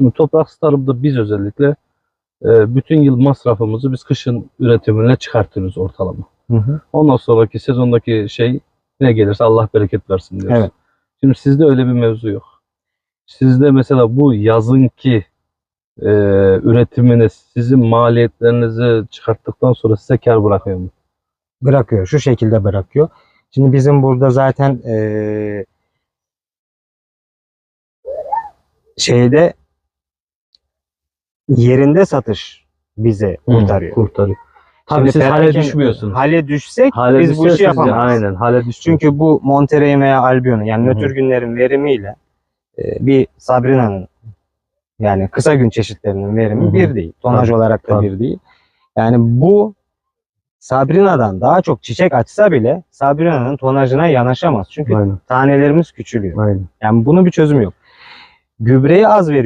Şimdi topraksız tarımda biz özellikle e, bütün yıl masrafımızı biz kışın üretimine çıkartıyoruz ortalama. Hı hı. Ondan sonraki sezondaki şey ne gelirse Allah bereket versin diyoruz. Evet. Şimdi sizde öyle bir mevzu yok. Sizde mesela bu yazınki e, üretiminiz sizin maliyetlerinizi çıkarttıktan sonra size kar bırakıyor mu? Bırakıyor. Şu şekilde bırakıyor. Şimdi bizim burada zaten eee, şeyde yerinde satış bize kurtarıyor. Kurtarıyor. Tabii Şimdi siz hale düşmüyorsunuz. Hale düşsek Hale biz bu işi yapamayız. Aynen hale düşmüyorsunuz. Çünkü bu Monterey veya Albion'un yani Hı hı. nötr günlerin verimiyle e, bir Sabrina'nın yani kısa gün çeşitlerinin verimi Hı hı. bir değil. Tonaj Tabii, olarak da tabii. bir değil. Yani bu Sabrina'dan daha çok çiçek açsa bile Sabrina'nın tonajına yanaşamaz. Çünkü Aynen. tanelerimiz küçülüyor. Aynen. Yani bunun bir çözümü yok. Gübreyi az veriyor.